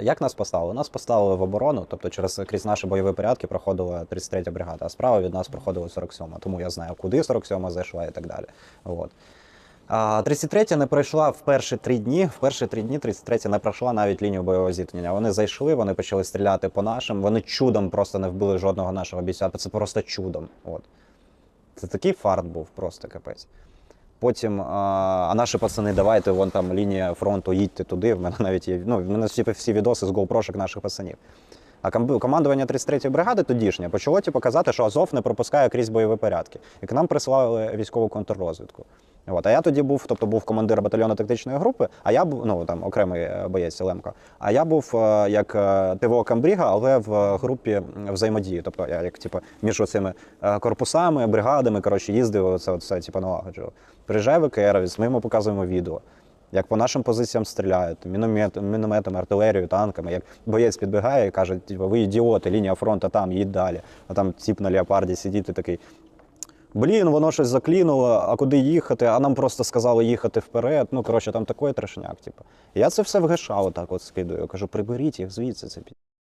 Як нас поставили? Нас поставили в оборону, тобто через крізь наші бойові порядки проходила 33 бригада, а справа від нас проходила 47-ма, тому я знаю, куди 47-ма зайшла і так далі. От. А 33 не пройшла в перші три дні. В перші три дні 33 не пройшла навіть лінію бойового зіткнення. Вони зайшли, вони почали стріляти по нашим. Вони чудом просто не вбили жодного нашого бійця. Це просто чудом. От. Це такий фарт був, просто капець. Потім, а, наші пацани, давайте, вон там лінія фронту, їдьте туди. В мене навіть є. Ну, в мене всі, всі відоси з GoPro наших пацанів. А командування 33-ї бригади тодішнє почало типу, казати, що Азов не пропускає крізь бойові порядки. І к нам присилали військову контррозвідку. От. А я тоді був, тобто був командир батальйону тактичної групи, а я був ну там окремий е, боєць Лемко. А я був е, як е, ТВО Камбріга, але в групі взаємодії. Тобто я як типу, між цими корпусами, бригадами коротше, їздив, це все типу, налагоджував. Приїжджає ВКР, ми йому показуємо відео. Як по нашим позиціям стріляють, міномет, мінометами, артилерією, танками. Як боєць підбігає і каже, типу, ви ідіоти, лінія фронту там, їдь далі. А там ціп на леопарді сидить і такий. Блін, воно щось заклінуло, а куди їхати? А нам просто сказали їхати вперед. Ну, коротше, там такий трешняк. Типу. Я це все в ГШ отак от скидую. Кажу, приберіть їх звідси, це